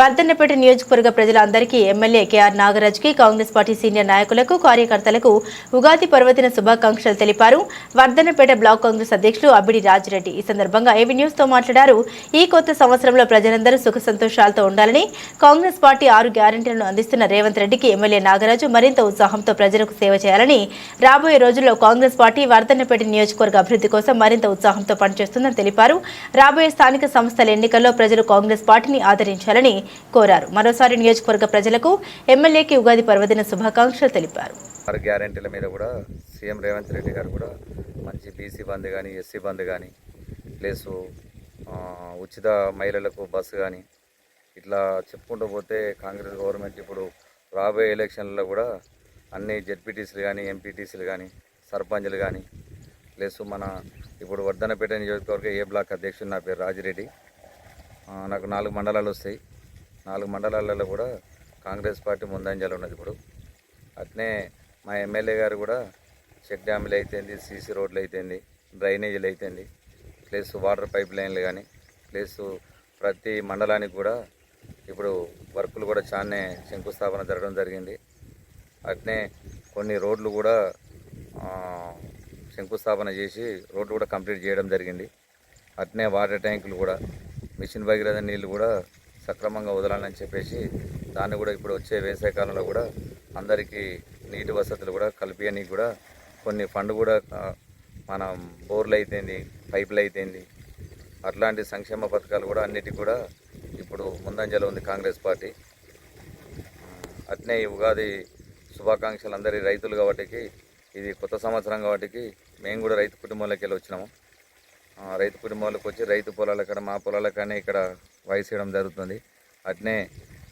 వర్ధన్నపేట నియోజకవర్గ ప్రజలందరికీ MLA KR నాగరాజ్కి కాంగ్రెస్ పార్టీ సీనియర్ నాయకులకు కార్యకర్తలకు ఉగాది పర్వదిన శుభాకాంక్షలు తెలిపారు. వర్ధన్నపేట బ్లాక్ కాంగ్రెస్ అధ్యక్షులు అబ్బిడి రాజిరెడ్డి. ఈ సందర్భంగా ఏవీ న్యూస్తో మాట్లాడారు. ఈ కొత్త సంవత్సరంలో ప్రజలందరూ సుఖ సంతోషాలతో ఉండాలని కాంగ్రెస్ పార్టీ ఆరు గ్యారంటీలను అందిస్తున్న రేవంత్ రెడ్డికి ఎమ్మెల్యే నాగరాజు మరింత ఉత్సాహంతో ప్రజలకు సేవ చేయాలని రాబోయే రోజుల్లో కాంగ్రెస్ పార్టీ వర్ధన్నపేట నియోజకవర్గ అభివృద్ధి కోసం మరింత ఉత్సాహంతో పనిచేస్తుందని తెలిపారు. రాబోయే స్థానిక సంస్థల ఎన్నికల్లో ప్రజలు కాంగ్రెస్ పార్టీని ఆదరించాలని కోరారు. మరోసారి నియోజకవర్గ ప్రజలకు ఎమ్మెల్యేకి ఉగాది పర్వదిన శుభాకాంక్షలు తెలిపారు. ఆరు గ్యారెంటీల మీద కూడా సీఎం రేవంత్ రెడ్డి గారు కూడా మంచి బీసీ బంద్ కానీ ఎస్సీ బంద్ కానీ ప్లస్ ఉచిత మహిళలకు బస్సు కానీ ఇట్లా చెప్పుకుంటూ పోతే కాంగ్రెస్ గవర్నమెంట్ ఇప్పుడు రాబోయే ఎలక్షన్లలో కూడా అన్ని జెడ్పీటీసీలు కానీ ఎంపీటీసీలు కానీ సర్పంచ్లు కానీ ప్లస్ మన ఇప్పుడు వర్ధనపేట నియోజకవర్గ ఏ బ్లాక్ అధ్యక్షుడు నా పేరు రాజిరెడ్డి. నాకు నాలుగు మండలాలు వస్తాయి. నాలుగు మండలాలలో కూడా కాంగ్రెస్ పార్టీ ముందంజలో ఉన్నది ఇప్పుడు. అట్నే మా ఎమ్మెల్యే గారు కూడా చెక్ డ్యాములు అయితేంది సీసీ రోడ్లు అయితేంది డ్రైనేజీలు అయితేంది ప్లస్ వాటర్ పైప్ లైన్లు కానీ ప్లస్ ప్రతి మండలానికి కూడా ఇప్పుడు వర్కులు కూడా చాలానే శంకుస్థాపన జరగడం జరిగింది. అట్నే కొన్ని రోడ్లు కూడా శంకుస్థాపన చేసి రోడ్లు కూడా కంప్లీట్ చేయడం జరిగింది. అట్నే వాటర్ ట్యాంకులు కూడా మిషన్ భగీరథ నీళ్ళు కూడా సక్రమంగా వదలాలని చెప్పేసి దాన్ని కూడా ఇప్పుడు వచ్చే వేసవికాలంలో కూడా అందరికీ నీటి వసతులు కూడా కల్పించడానికి కూడా కొన్ని ఫండ్ కూడా మనం మన బోర్లు అయితేంది పైపులు అయితేంది అట్లాంటి సంక్షేమ పథకాలు కూడా అన్నిటికీ కూడా ఇప్పుడు ముందంజలో ఉంది కాంగ్రెస్ పార్టీ. అట్నే ఈ ఉగాది శుభాకాంక్షలు అందరి రైతులు కాబట్టి ఇది కొత్త సంవత్సరం కాబట్టి మేము కూడా రైతు కుటుంబంలోకి వెళ్ళి వచ్చినాము. రైతు కుటుంబాలకు వచ్చి రైతు పొలాల కాడ మా పొలాల కానీ ఇక్కడ వాయిస్ ఇవ్వడం జరుగుతుంది. అట్నే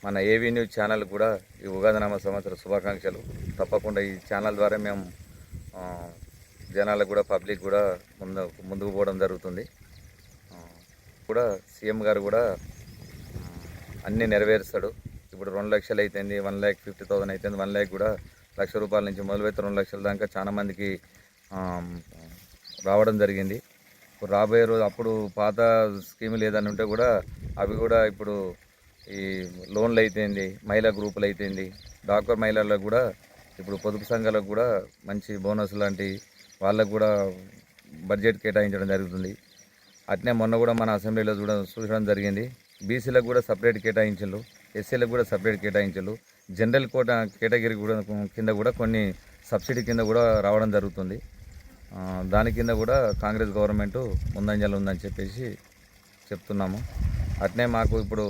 మన ఏవీ న్యూస్ ఛానల్ కూడా ఈ ఉగాదినామ సంవత్సర శుభాకాంక్షలు. తప్పకుండా ఈ ఛానల్ ద్వారా మేము జనాలకు కూడా పబ్లిక్ కూడా ముందు ముందుకు పోవడం జరుగుతుంది. కూడా సీఎం గారు కూడా అన్నీ నెరవేరుస్తాడు. ఇప్పుడు రెండు లక్షలు అయితేంది వన్ ల్యాక్ ఫిఫ్టీ థౌసండ్ అవుతుంది వన్ ల్యాక్ కూడా లక్ష రూపాయల నుంచి మొదలుపెట్టి రెండు లక్షల దాకా చాలా మందికి రావడం జరిగింది. రాబోయే రోజు అప్పుడు పాత స్కీములు ఏదైనా ఉంటే కూడా అవి కూడా ఇప్పుడు ఈ లోన్లు అయితేంది మహిళా గ్రూపులు అయితేంది డాక్టర్ మహిళలకు కూడా ఇప్పుడు పొదుపు సంఘాలకు కూడా మంచి బోనస్ లాంటి వాళ్ళకు కూడా బడ్జెట్ కేటాయించడం జరుగుతుంది. అట్నే మొన్న కూడా మన అసెంబ్లీలో చూడ చూడడం జరిగింది. బీసీలకు కూడా సపరేట్ కేటాయించలు ఎస్సీలకు కూడా సపరేట్ కేటాయించలు జనరల్ కోట కేటగిరీ కూడా కింద కూడా కొన్ని సబ్సిడీ కింద కూడా రావడం జరుగుతుంది. దాని కింద కూడా కాంగ్రెస్ గవర్నమెంట్ ముందంజలు ఉందని చెప్పేసి చెప్తున్నాము. అట్నే మాకు ఇప్పుడు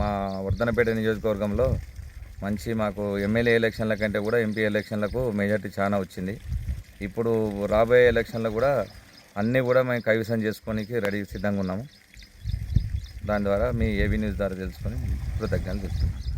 మా వర్ధనపేట నియోజకవర్గంలో మంచి మాకు ఎమ్మెల్యే ఎలక్షన్ల కంటే కూడా ఎంపీ ఎలక్షన్లకు మెజార్టీ చాలా వచ్చింది. ఇప్పుడు రాబోయే ఎలక్షన్లో కూడా అన్నీ కూడా మేము కైవసం చేసుకోనికి రెడీ సిద్ధంగా ఉన్నాము. దాని ద్వారా మీ ఏబీ న్యూస్ ద్వారా తెలుసుకొని కృతజ్ఞతలు తెలుసుకుంటాం